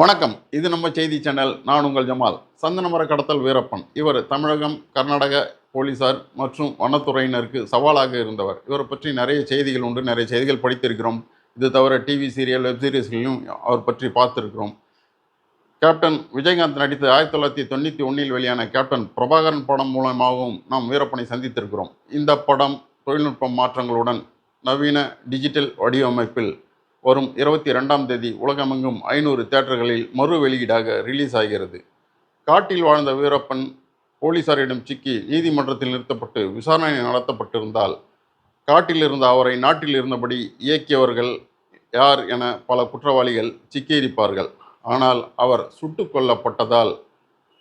வணக்கம். இது நம்ம செய்தி சேனல். நான் உங்கள் ஜமால். சந்தனமர கடத்தல் வீரப்பன். இவர் தமிழகம் கர்நாடக போலீசார் மற்றும் வனத்துறையினருக்கு சவாலாக இருந்தவர். இவரை பற்றி நிறைய செய்திகள் உண்டு. நிறைய செய்திகள் படித்திருக்கிறோம். இது தவிர டிவி சீரியல் வெப் சீரிஸ்களையும் அவர் பற்றி பார்த்துருக்கிறோம். கேப்டன் விஜயகாந்த் நடித்து ஆயிரத்தி தொள்ளாயிரத்தி தொண்ணூற்றி ஒன்றில் வெளியான கேப்டன் பிரபாகரன் படம் மூலமாகவும் நாம் வீரப்பனை சந்தித்திருக்கிறோம். இந்த படம் தொழில்நுட்ப மாற்றங்களுடன் நவீன டிஜிட்டல் வடிவமைப்பில் வரும் இருபத்தி ரெண்டாம் தேதி உலகமெங்கும் ஐநூறு தேட்டர்களில் மறு வெளியீடாக ரிலீஸ் ஆகிறது. காட்டில் வாழ்ந்த வீரப்பன் போலீசாரிடம் சிக்கி நீதிமன்றத்தில் நிறுத்தப்பட்டு விசாரணை நடத்தப்பட்டிருந்தால் காட்டில் இருந்த அவரை நாட்டில் இருந்தபடி இயக்கியவர்கள் யார் என பல குற்றவாளிகள் சிக்கியிருப்பார்கள். ஆனால் அவர் சுட்டு கொல்லப்பட்டதால்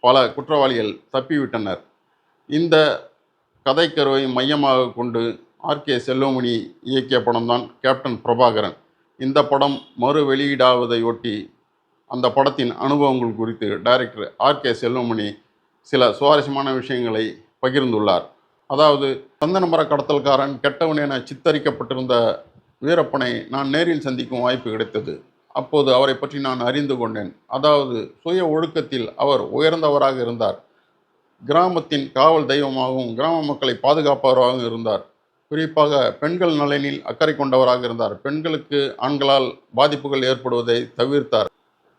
பல குற்றவாளிகள் தப்பிவிட்டனர். இந்த கதைக்கருவை மையமாக கொண்டு ஆர்கே செல்வமணி இயக்கிய படம்தான் கேப்டன் பிரபாகரன் இந்த படம் மறு வெளியீடாவதையொட்டி அந்த படத்தின் அனுபவங்கள் குறித்து டைரக்டர் ஆர்கே செல்வமணி சில சுவாரஸ்யமான விஷயங்களை பகிர்ந்துள்ளார். அதாவது சந்தனமர கடத்தல்காரன் கெட்டவன் என சித்தரிக்கப்பட்டிருந்த வீரப்பனை நான் நேரில் சந்திக்கும் வாய்ப்பு கிடைத்தது. அப்போது அவரை பற்றி நான் அறிந்து கொண்டேன். அதாவது சுய ஒழுக்கத்தில் அவர் உயர்ந்தவராக இருந்தார். கிராமத்தின் காவல் தெய்வமாகவும் கிராம மக்களை பாதுகாப்பவராகவும் இருந்தார். குறிப்பாக பெண்கள் நலனில் அக்கறை கொண்டவராக இருந்தார். பெண்களுக்கு ஆண்களால் பாதிப்புகள் ஏற்படுவதை தவிர்த்தார்.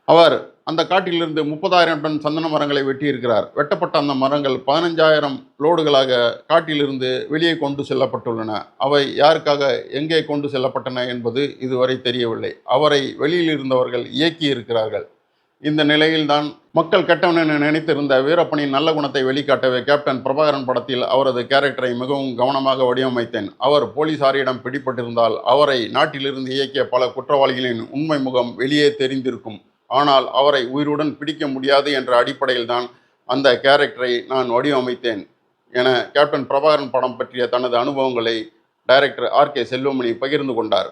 அவர் அந்த காட்டிலிருந்து முப்பதாயிரம் டன் சந்தன மரங்களை வெட்டியிருக்கிறார். வெட்டப்பட்ட அந்த மரங்கள் பதினஞ்சாயிரம் லோடுகளாக காட்டிலிருந்து வெளியே கொண்டு செல்லப்பட்டுள்ளன. அவை யாருக்காக எங்கே கொண்டு செல்லப்பட்டன என்பது இதுவரை தெரியவில்லை. அவரை வெளியில் இருந்தவர்கள் இயக்கி இருக்கிறார்கள் இந்த நிலையில்தான் மக்கள் கெட்டவன் என நினைத்திருந்த வீரப்பனின் நல்ல குணத்தை வெளிக்காட்டவே கேப்டன் பிரபாகரன் படத்தில் அவரது கேரக்டரை மிகவும் கவனமாக வடிவமைத்தேன். அவர் போலீசாரிடம் பிடிபட்டிருந்தால் அவரை நாட்டிலிருந்து இயக்கிய பல குற்றவாளிகளின் உண்மை முகம் வெளியே தெரிந்திருக்கும். ஆனால் அவரை உயிருடன் பிடிக்க முடியாது என்ற அடிப்படையில்தான் அந்த கேரக்டரை நான் வடிவமைத்தேன். என கேப்டன் பிரபாகரன் படம் பற்றிய தனது அனுபவங்களை டைரக்டர் ஆர் கே செல்வமணி பகிர்ந்து கொண்டார்.